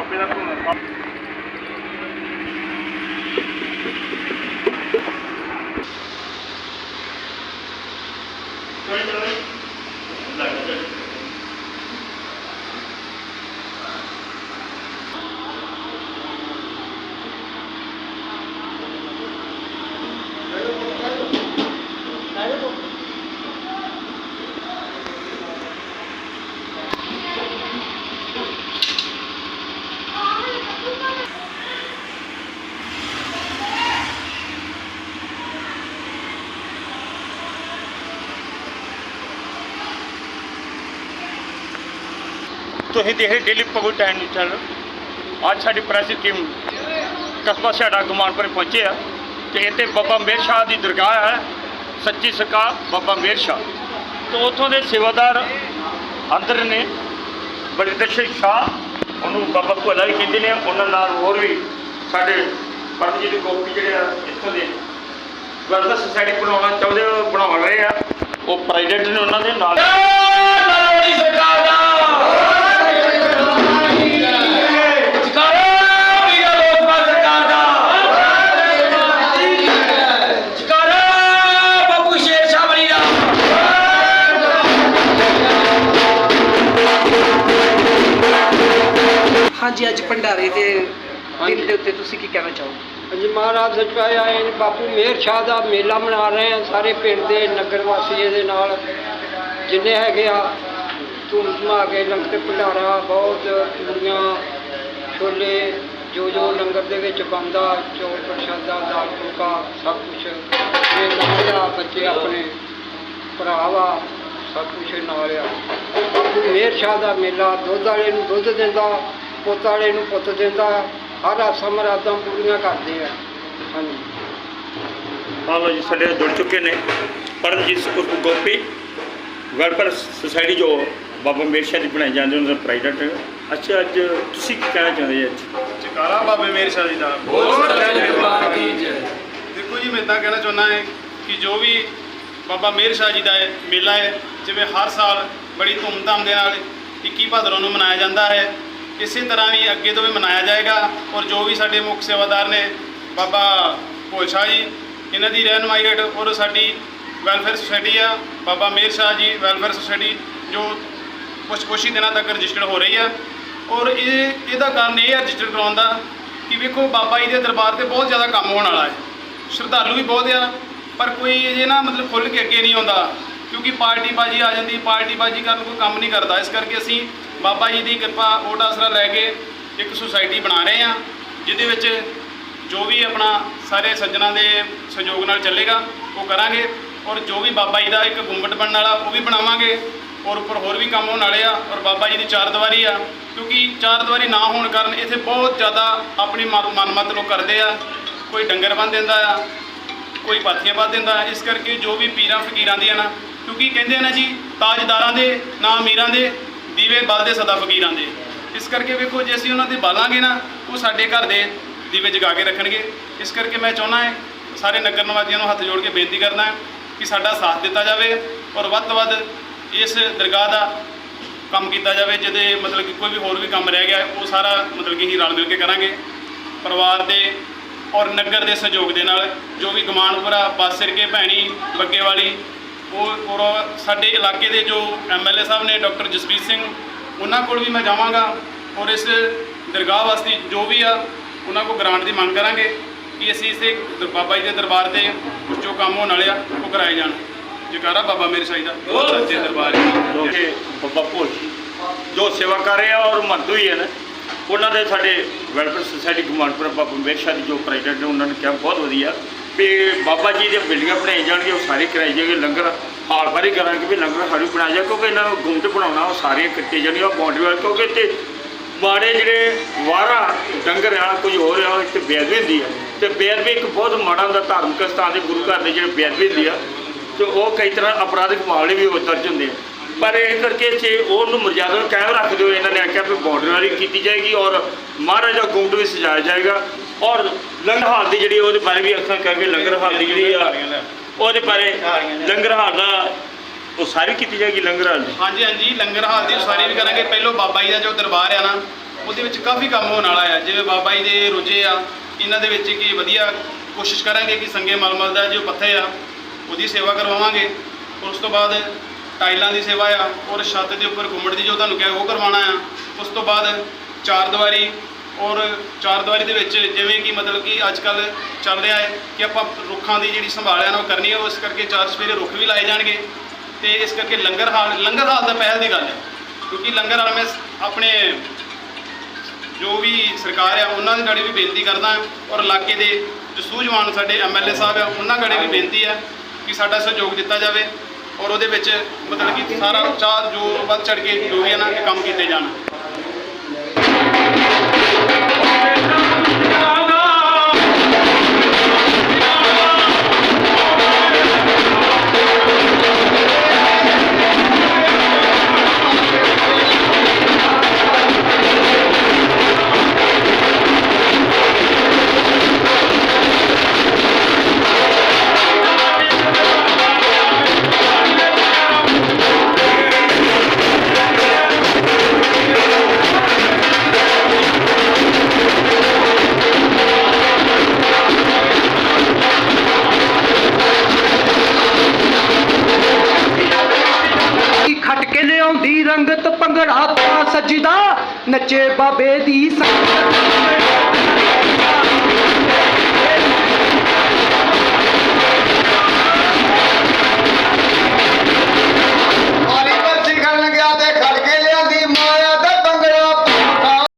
Campeonato Nacional. ਤੁਸੀਂ ਦੇਖ ਰਹੇ daily public time news channel ਅੱਜ ਸਾਡੀ ਪ੍ਰੈਸ ਟੀਮ ਕਸਬਾ ਸਾਡਾ ਗੁਮਾਨਪੁਰ ਪਹੁੰਚੇ ਆ ਤੇ ਇੱਥੇ ਬਾਬਾ ਮੇਰ ਸ਼ਾਹ ਦੀ ਦਰਗਾਹ ਹੈ ਸੱਚੀ ਸਰਕਾਰ ਬਾਬਾ ਮੇਰ ਸ਼ਾਹ ਤੋਂ ਉੱਥੋਂ ਦੇ ਸੇਵਾਦਾਰ ਅੰਦਰ ਨੇ ਬੜੇ ਦਸ਼ਰ ਸ਼ਾਹ ਉਹਨੂੰ ਬਾਬਾ ਭੋਲਾ ਵੀ ਕਹਿੰਦੇ ਨੇ ਉਹਨਾਂ ਨਾਲ ਹੋਰ ਵੀ ਸਾਡੇ ਪਰਮਜੀਤ ਗੋਪੀ ਜਿਹੜੇ ਆ ਇੱਥੋਂ ਦੇ ਵੈਲਫੇਅਰ ਸੁਸਾਇਟੀ ਬਣਾਉਣਾ ਚਾਹੁੰਦੇ ਉਹ ਬਣਾ ਰਹੇ ਆ ਉਹ ਪ੍ਰੈਜ਼ੀਡੈਂਟ ਨੇ ਉਹਨਾਂ ਦੇ ਨਾਲ ਹਾਂਜੀ ਅੱਜ ਭੰਡਾਰੇ ਦੇ ਦਿਨ ਦੇ ਉੱਤੇ ਤੁਸੀਂ ਕੀ ਕਹਿਣਾ ਚਾਹੋਗੇ? ਅੱਜ ਮਹਾਰਾਜ ਸਚਾਏ ਆਏ ਨੇ ਬਾਪੂ ਮੇਹਰ ਸ਼ਾਹ ਦਾ ਮੇਲਾ ਮਨਾ ਰਹੇ ਆ ਸਾਰੇ ਪਿੰਡ ਦੇ ਨਗਰ ਵਾਸੀ ਇਹਦੇ ਨਾਲ। ਜਿੰਨੇ ਹੈਗੇ ਆ ਧੂਮ ਧਮਾ ਕੇ ਲੰਗਰ ਭੰਡਾਰਾ ਬਹੁਤ ਪੂਰੀਆਂ ਛੋਲੇ ਜੋ ਜੋ ਲੰਗਰ ਦੇ ਵਿੱਚ ਬਣਦਾ ਚੌਲ ਪ੍ਰਸ਼ਾਦਾ ਦਾਲ ਫੁਲਕਾ ਸਭ ਕੁਝ ਇਹ ਆ ਬੱਚੇ ਆਪਣੇ ਭਰਾ ਵਾ ਸਭ ਕੁਝ ਨਾਲ ਆ। ਬਾਪੂ ਮੇਹਰ ਸ਼ਾਹ ਦਾ ਮੇਲਾ ਦੁੱਧ ਵਾਲੇ ਨੂੰ ਦੁੱਧ ਦਿੰਦਾ। ਪੁੱਤ ਵਾਲੇ ਨੂੰ ਪੁੱਤ ਦਿੰਦਾ ਹਰ ਆਸਾਂ ਮਰਾਦਾਂ ਪੂਰੀਆਂ ਕਰਦੇ ਆ। ਹਾਂਜੀ। ਹਾਂ ਲਓ ਜੀ ਸਾਡੇ ਨਾਲ ਜੁੜ ਚੁੱਕੇ ਨੇ। ਪਰਮਜੀਤ ਗੋਪੀ ਵੈਲਫੇਅਰ ਸੁਸਾਇਟੀ ਜੋ ਬਾਬਾ ਮੇਰ ਸ਼ਾਹ ਦੀ ਬਣਾਈ ਜਾਂਦੀ ਉਹਨਾਂ ਦਾ ਪ੍ਰੈਜ਼ੀਡੈਂਟ ਅੱਛਾ ਅੱਜ ਤੁਸੀਂ ਕੀ ਕਹਿਣਾ ਚਾਹੁੰਦੇ ਜੀ ਅੱਜ? ਚਕਾਰਾ ਬਾਬੇ ਮੇਰ ਸ਼ਾਹ ਜੀ ਦਾ। ਦੇਖੋ ਜੀ ਮੈਂ ਤਾਂ ਕਹਿਣਾ ਚਾਹੁੰਦਾ ਹਾਂ ਕਿ ਜੋ ਵੀ ਬਾਬਾ ਮੇਰ ਸ਼ਾਹ ਜੀ ਦਾ ਇਹ ਮੇਲਾ ਹੈ ਜਿਵੇਂ ਹਰ ਸਾਲ ਬੜੀ ਧੂਮਧਾਮ ਦੇ ਨਾਲ 21 ਭਾਦਰੋਂ ਨੂੰ ਮਨਾਇਆ ਜਾਂਦਾ ਹੈ। ਇਸੇ ਤਰ੍ਹਾਂ ਵੀ ਅੱਗੇ ਤੋਂ ਵੀ ਮਨਾਇਆ ਜਾਏਗਾ ਔਰ ਜੋ ਵੀ ਸਾਡੇ ਮੁੱਖ ਸੇਵਾਦਾਰ ਨੇ ਬਾਬਾ ਭੋਲ ਸ਼ਾਹ ਜੀ, ਇਹਨਾਂ ਦੀ ਰਹਿਨਮਾਈ ਹੇਠ ਔਰ ਸਾਡੀ ਵੈਲਫੇਅਰ ਸੁਸਾਇਟੀ ਆ, ਬਾਬਾ ਮੇਰ ਸ਼ਾਹ ਜੀ ਵੈਲਫੇਅਰ ਸੁਸਾਇਟੀ ਜੋ ਕੁਛ ਕੁਛ ਹੀ ਦਿਨਾਂ ਤੱਕ ਰਜਿਸਟਰਡ ਹੋ ਰਹੀ ਆ। ਔਰ ਇਹ, ਇਹਦਾ ਕਾਰਨ ਇਹ ਆ ਰਜਿਸਟਰ ਕਰਾਉਣ ਦਾ ਕਿ ਵੇਖੋ ਬਾਬਾ ਜੀ ਦੇ ਦਰਬਾਰ ਤੇ ਬਹੁਤ ਜ਼ਿਆਦਾ ਕੰਮ ਹੋਣ ਵਾਲਾ ਹੈ। ਸ਼ਰਧਾਲੂ ਵੀ ਬਹੁਤ ਆ, ਪਰ ਕੋਈ ਇਹ ਨਾ ਮਤਲਬ ਖੁੱਲ ਕੇ ਅੱਗੇ ਨਹੀਂ ਆਉਂਦਾ। ਕਿਉਂਕਿ ਪਾਰਟੀ ਬਾਜੀ ਆ ਜਾਂਦੀ ਪਾਰਟੀ ਬਾਜੀ ਕਰਨ ਕੋਈ ਕੰਮ ਨਹੀਂ ਕਰਦਾ। ਇਸ ਕਰਕੇ ਅਸੀਂ ਬਾਬਾ ਜੀ ਦੀ ਕਿਰਪਾ, ਓਟ ਆਸਰਾ ਲੈ ਕੇ ਇੱਕ ਸੁਸਾਇਟੀ ਬਣਾ ਰਹੇ ਹਾਂ, ਜਿਹਦੇ ਵਿੱਚ ਜੋ ਵੀ ਆਪਣਾ ਸਾਰੇ ਸੱਜਣਾ ਦੇ ਸਹਿਯੋਗ ਨਾਲ ਚੱਲੇਗਾ, ਉਹ ਕਰਾਂਗੇ। ਔਰ ਜੋ ਵੀ ਬਾਬਾ ਜੀ ਦਾ ਇੱਕ ਗੁੰਬਟ ਬਣਨ ਵਾਲਾ, ਉਹ ਵੀ ਬਣਾਵਾਂਗੇ। ਔਰ ਉੱਪਰ ਹੋਰ ਵੀ ਕੰਮ ਹੋਣ ਵਾਲੇ ਆ, ਔਰ ਬਾਬਾ ਜੀ ਦੀ ਚਾਰ ਦੀਵਾਰੀ ਆ। ਕਿਉਂਕਿ ਚਾਰ ਦੀਵਾਰੀ ਨਾ ਹੋਣ ਕਾਰਨ ਇੱਥੇ ਬਹੁਤ ਜ਼ਿਆਦਾ ਆਪਣੀ ਮਨ- ਮਨਮਤ ਲੋਕ ਕਰਦੇ ਆ। ਕੋਈ ਡੰਗਰ ਬੰਨ ਦਿੰਦਾ ਆ, ਕੋਈ ਪਾਥੀਆਂ ਬੰਨ ਦਿੰਦਾ ਇਸ ਕਰਕੇ ਜੋ ਵੀ ਪੀਰਾਂ, ਫਕੀਰਾਂ ਦੀਆਂ ਨਾ ਕਿਉਂਕਿ ਕਹਿੰਦੇ ਨੇ ਜੀ, ਤਾਜਦਾਰਾਂ ਦੇ, ਨਾ ਅਮੀਰਾਂ ਦੇ, ਦੀਵੇ ਬਲਦੇ ਸਦਾ ਫਕੀਰਾਂ ਦੇ। ਇਸ ਕਰਕੇ ਵੇਖੋ, ਜੇ ਅਸੀਂ ਉਹਨਾਂ ਦੇ ਬਾਲਾਂਗੇ ਨਾ, ਉਹ ਸਾਡੇ ਘਰ ਦੇ ਦੀਵੇ ਜਗਾ ਕੇ ਰੱਖਣਗੇ। ਇਸ ਕਰਕੇ ਮੈਂ ਚਾਹੁੰਦਾ ਹਾਂ, ਸਾਰੇ ਨਗਰ ਨਿਵਾਸੀਆਂ ਨੂੰ ਹੱਥ ਜੋੜ ਕੇ ਬੇਨਤੀ ਕਰਦਾ ਹਾਂ ਕਿ ਸਾਡਾ ਸਾਥ ਦਿੱਤਾ ਜਾਵੇ ਔਰ ਵੱਧ ਤੋਂ ਵੱਧ ਇਸ ਦਰਗਾਹ ਦਾ ਕੰਮ ਕੀਤਾ ਜਾਵੇ, ਜਿਹਦੇ ਮਤਲਬ ਕਿ ਕੋਈ ਵੀ ਹੋਰ ਵੀ ਕੰਮ ਰਹਿ ਗਿਆ, ਉਹ ਸਾਰਾ ਮਤਲਬ ਕਿ ਅਸੀਂ ਰਲ ਮਿਲ ਕੇ ਕਰਾਂਗੇ। ਪਰਿਵਾਰ ਦੇ ਔਰ ਨਗਰ ਦੇ ਸਹਿਯੋਗ ਦੇ ਨਾਲ ਜੋ ਵੀ ਗਮਾਨਪੁਰਾ, ਬਾਸਿਰਕੇ, ਭੈਣੀ ਬੱਗੇ ਵਾਲੀ ਉਹ ਔਰ ਸਾਡੇ ਇਲਾਕੇ ਦੇ ਜੋ ਐਮਐਲਏ ਸਾਹਿਬ ਨੇ ਡਾਕਟਰ ਜਸਵੀਰ ਸਿੰਘ ਉਹਨਾਂ ਕੋਲ ਵੀ ਮੈਂ ਜਾਵਾਂਗਾ ਔਰ ਇਸ ਦਰਗਾਹ ਵਾਸਤੇ ਜੋ ਵੀ ਆ ਉਹਨਾਂ ਕੋਲ ਗ੍ਰਾਂਟ ਦੀ ਮੰਗ ਕਰਾਂਗੇ ਕਿ ਅਸੀਂ ਇਸੇ ਬਾਬਾ ਜੀ ਦੇ ਦਰਬਾਰ ਤੇ ਜੋ ਕੰਮ ਹੋਣ ਵਾਲੇ ਆ ਉਹ ਕਰਾਏ ਜਾਣ। ਜਕਾਰਾ ਬਾਬਾ ਮੇਰੇ ਸਾਈਂ ਦਾ ਸੱਚੇ ਦਰਬਾਰ ਕਿ ਬਾਬਾ ਭੋਲ ਜੋ ਸੇਵਾ ਕਰ ਰਹੇ ਆ ਔਰ ਮਰਦੂ ਹੀ ਹੈ ਨਾ ਉਹਨਾਂ ਦੇ ਸਾਡੇ ਵੈਲਫੇਅਰ ਸੁਸਾਇਟੀ ਗੁਮਾਨਪੁਰ ਬਾਬਾ ਮੇਰ ਸ਼ਾਹ ਦੀ ਜੋ ਪ੍ਰੈਜ਼ੀਡੈਂਟ ਨੇ ਉਹਨਾਂ ਨੇ ਕਿਹਾ ਬਹੁਤ ਵਧੀਆ। ਵੀ ਬਾਬਾ ਜੀ ਦੀਆਂ ਬਿਲਡਿੰਗਾਂ ਬਣਾਈ ਜਾਣਗੀਆਂ, ਉਹ ਸਾਰੇ ਕਰਾਈ ਜਾਣਗੇ ਲੰਗਰ ਹਾਲ ਬਾਰੀ ਕਰਾਂਗੇ ਵੀ ਲੰਗਰ ਹਾਲ ਬਣਾਇਆ ਜਾ ਕਿਉਂਕਿ ਇਹਨਾਂ ਨੂੰ ਗੁੰਮਟ ਬਣਾਉਣਾ, ਉਹ ਸਾਰੀਆਂ ਕੱਟੇ ਜਾਣੀਆਂ ਬਾਉਂਡਰੀ ਵਾਲ, ਕਿਉਂਕਿ ਇੱਥੇ ਮਾੜੇ ਜਿਹੜੇ ਵਾਰਾ, ਡੰਗਰ ਆ ਕੁਝ ਹੋਰ ਆ ਇੱਥੇ ਬੇਅਦਬੀ ਹੁੰਦੀ ਆ। ਤੇ ਬੇਅਦਬੀ ਇੱਕ ਬਹੁਤ ਮਾੜਾ ਹੁੰਦਾ, ਧਾਰਮਿਕ ਸਥਾਨ ਦੇ ਗੁਰੂ ਘਰ ਦੇ ਜਿਹੜੇ ਬੇਅਦਬੀ ਹੁੰਦੀ ਆ, ਤੇ ਉਹ ਕਈ ਤਰ੍ਹਾਂ ਅਪਰਾਧਿਕ ਮਾਮਲੇ ਵੀ ਉਹ ਦਰਜ ਹੁੰਦੇ ਆ। ਪਰ ਇਹ ਕਰਕੇ ਜੇ ਉਹਨੂੰ ਮਰਜ਼ਾਦਾ ਕਾਇਮ ਰੱਖਦੇ ਹੋਏ ਇਹਨਾਂ ਨੇ ਆਖਿਆ ਵੀ ਬਾਰਡਰ ਵਾਲੀ ਕੀਤੀ ਜਾਏਗੀ ਔਰ ਮਹਾਰਾਜਾ ਗੁੰਡ ਵੀ ਸਜਾਇਆ ਜਾਏਗਾ। ਔਰ ਲੰਗਰ ਹਾਲ ਦੀ ਜਿਹੜੀ ਉਹਦੇ ਬਾਰੇ ਵੀ ਅੱਖਾਂ ਕਰਕੇ ਲੰਗਰ ਹਾਲ ਦੀ ਜਿਹੜੀ ਆ, ਉਹਦੇ ਬਾਰੇ ਲੰਗਰ ਹਾਲ ਦਾ ਉਹ ਸਾਰੀ ਕੀਤੀ ਜਾਏਗੀ ਲੰਗਰ ਹਾਲ ਦੀ? ਹਾਂਜੀ ਹਾਂਜੀ, ਲੰਗਰ ਹਾਲ ਦੀ ਉਸਾਰੀ ਵੀ ਕਰਾਂਗੇ। ਪਹਿਲੋਂ ਬਾਬਾ ਜੀ ਦਾ ਜੋ ਦਰਬਾਰ ਆ ਨਾ, ਉਹਦੇ ਵਿੱਚ ਕਾਫੀ ਕੰਮ ਹੋਣ ਵਾਲਾ ਆ। ਜਿਵੇਂ ਬਾਬਾ ਜੀ ਦੇ ਰੋਜੇ ਆ, ਇਹਨਾਂ ਦੇ ਵਿੱਚ ਕੀ ਵਧੀਆ ਕੋਸ਼ਿਸ਼ ਕਰਾਂਗੇ ਕਿ ਸੰਗੇ ਮਲਮਲ ਦਾ ਜੋ ਪੱਥੇ ਆ, ਉਹਦੀ ਸੇਵਾ ਕਰਵਾਵਾਂਗੇ। ਉਸ ਤੋਂ ਬਾਅਦ ਟਾਈਲਾਂ ਦੀ ਸੇਵਾ ਆ, ਔਰ ਛੱਤ ਦੇ ਉੱਪਰ ਗੁੰਮਟ ਦੀ ਜੋ ਤੁਹਾਨੂੰ ਕਿਹਾ ਉਹ ਕਰਵਾਉਣਾ ਆ। ਉਸ ਤੋਂ ਬਾਅਦ ਚਾਰ ਦੀਵਾਰੀ ਔਰ ਚਾਰ ਦੀਵਾਰੀ ਦੇ ਵਿੱਚ ਜਿਵੇਂ ਕਿ ਮਤਲਬ ਕਿ ਅੱਜ ਕੱਲ ਚੱਲ ਰਿਹਾ ਹੈ ਕਿ ਆਪਾਂ ਰੁੱਖਾਂ ਦੀ ਜਿਹੜੀ ਸੰਭਾਲ ਹੈ ਨਾ ਉਹ ਕਰਨੀ ਹੈ ਉਸ ਕਰਕੇ ਚਾਰ ਸਵੇਰੇ ਰੁੱਖ ਵੀ ਲਾਏ ਜਾਣਗੇ ਤੇ ਇਸ ਕਰਕੇ ਲੰਗਰ ਹਾਲ ਲੰਗਰ ਹਾਲ ਦਾ ਪਹਿਲ ਦੀ ਗੱਲ ਹੈ। ਕਿਉਂਕਿ ਲੰਗਰ ਹਾਲ ਮੈਂ ਆਪਣੇ ਜੋ ਵੀ ਸਰਕਾਰ ਆ, ਉਹਨਾਂ ਦੇ ਗਾੜੀ ਵੀ ਬੇਨਤੀ ਕਰਦਾ ਔਰ ਇਲਾਕੇ ਦੇ ਜੋ ਸੂਝਵਾਨ ਸਾਡੇ ਐਮਐਲਏ ਸਾਹਿਬ ਆ, ਉਹਨਾਂ ਗਾੜੀ ਵੀ ਬੇਨਤੀ ਹੈ ਕਿ ਸਾਡਾ ਸਹਿਯੋਗ ਦਿੱਤਾ ਜਾਵੇ ਔਰ ਉਹਦੇ ਵਿੱਚ ਮਤਲਬ ਕਿ ਸਾਰਾ ਚਾਰ ਜੋ ਵੱਧ ਚੜ ਕੇ ਜੋ ਵੀ ਹੈ ਨਾ ਕੰਮ ਕੀਤੇ ਜਾਣ। ਨੱਚੇ ਬਾਬੇ ਦੀ ਸੰਗਤ